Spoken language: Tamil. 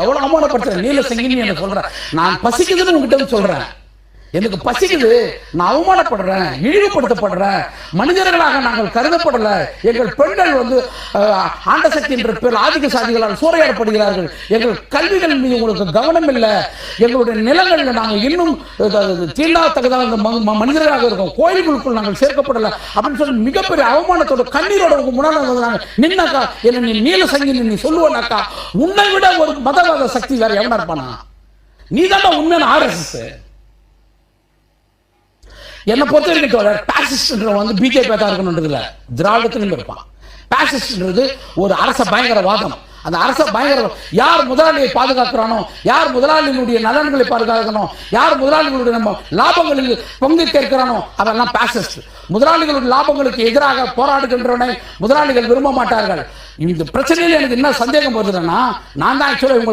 எவ்வளவு அவமானப்படுத்துற? நீல சங்கினி என்ன சொல்ற? நான் பசிக்குதுன்னு உங்ககிட்ட சொல்றேன். எனக்கு பசிக்குது. நான் அவமானப்படுறேன் இழிவுபடுத்தப்படுறேன். மனிதர்களாக நாங்கள் கருதப்படல. எங்கள் பெண்கள் வந்து ஆண்ட சக்தி என்ற பேர் ஆதிக்க சாதிகளால் சூறையாடப்படுகிறார்கள். எங்கள் கல்விகள் மீது உங்களுக்கு கவனம் இல்லை. எங்களுடைய நிலங்களில் நாங்கள் இன்னும் தீண்டாத்தக்கதாக மனிதர்களாக இருக்கோம். கோயில்களுக்குள் நாங்கள் சேர்க்கப்படல. அப்படின்னு சொல்லி மிகப்பெரிய அவமானத்தோட கண்ணீரோட உங்க முன்னாடி வந்தாங்க நின்னாக்கா என்ன நீ நீல சங்கி நீ சொல்லுவனாக்கா உன்னை விட ஒரு மதவாத சக்தி வேற எவனா இருப்பானா? நீ உண்மையான ஆர்எஸ்எஸ். என்னை பொறுத்த வரைக்கும் தோழர் பாசிஸ்ட்ன்ற வந்து பிஜேபி தான் இருக்கணுன்றதுல. திராவிடத்திலும் இருப்பான். பாசிஸ்ட்ன்றது ஒரு அரச பயங்கரவாதம். அந்த அரச பயங்கர யார் முதலாளியை பாதுகாக்கிறானோ யார் முதலாளியினுடைய நலன்களை பாதுகாக்கணும் யார் முதலாளிகளுடைய நம்ம லாபங்களில் பங்கு கேட்கிறானோ அதெல்லாம் பாசிஸ்ட் முதலாளிகளுடைய லாபங்களுக்கு எதிராக போராடுகின்றவனை முதலாளிகள் விரும்ப மாட்டார்கள். இந்த பிரச்சனையில் எனக்கு என்ன சந்தேகம் வருதுன்னா நான் தான் ஆக்சுவலாக